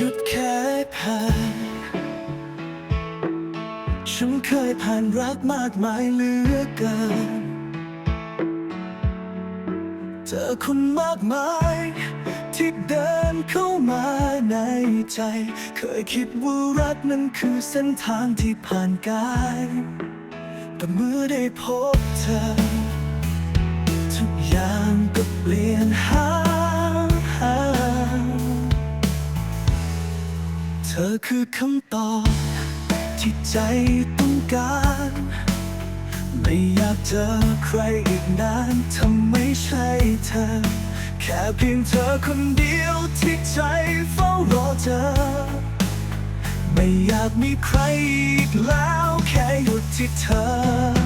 หยุดแค่ผ่านฉันเคยผ่านรักมากมายเหลือเกิน เธอคนมากมายที่เดินเข้ามาในใจ เคยคิดว่ารักนั้นคือเส้นทางที่ผ่านกาย แต่เมื่อได้พบเธอ ทุกอย่างก็เปลี่ยนหาย อคือคำตอบที่ใจต้องการ ไม่อยากเจอใครอีกนานทำไม่ใช่เธอ แค่เพียงเธอคนเดียวที่ใจเฝ้ารอเธอ ไม่อยากมีใครอีกแล้วแค่หยุดที่เธอ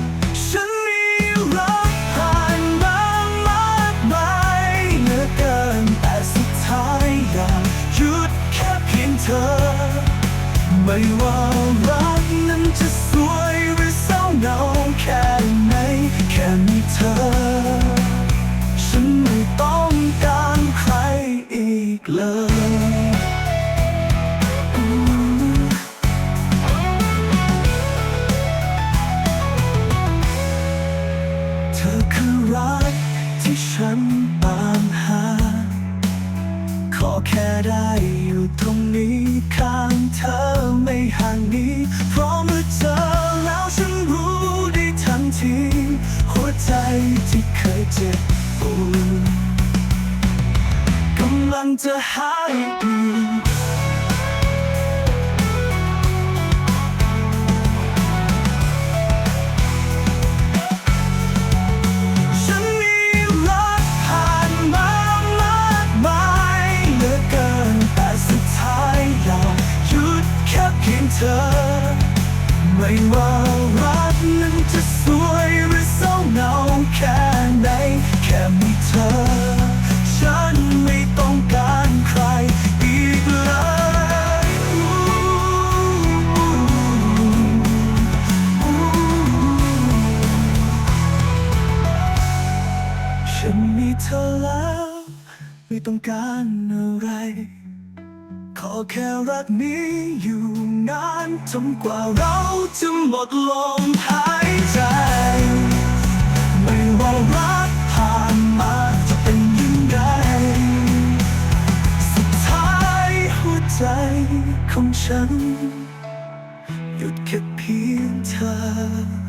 ไม่ว่ารักนั้นจะสวยหรือเศร้าเหงาแค่ไหนแค่มีเธอ ฉันไม่ต้องการใครอีกเลยเธอคือรักที่ฉันตาม ที่เคยเจ็บปวดกำลังจะหายดีฉันมีรักผ่านมามาเลือเกินแต่สุดท้ายอยาหยุดแค่เพียงเธอไม่ว่ารัก นั้นจะสวยหรือเศร้าเหงาแค่ไหน แค่มีเธอ ฉันไม่ต้องการใครอีกเลยฉันมีเธอแล้ว ไม่ต้องการอะไร ขอแค่รักนี้อยู่นาน จนกว่าเราจะหมดลมหายใจ ไม่ว่ารักผ่านมาจะเป็นยังไงสุดท้ายหัวใจของฉัน หยุดแค่เพียงเธอ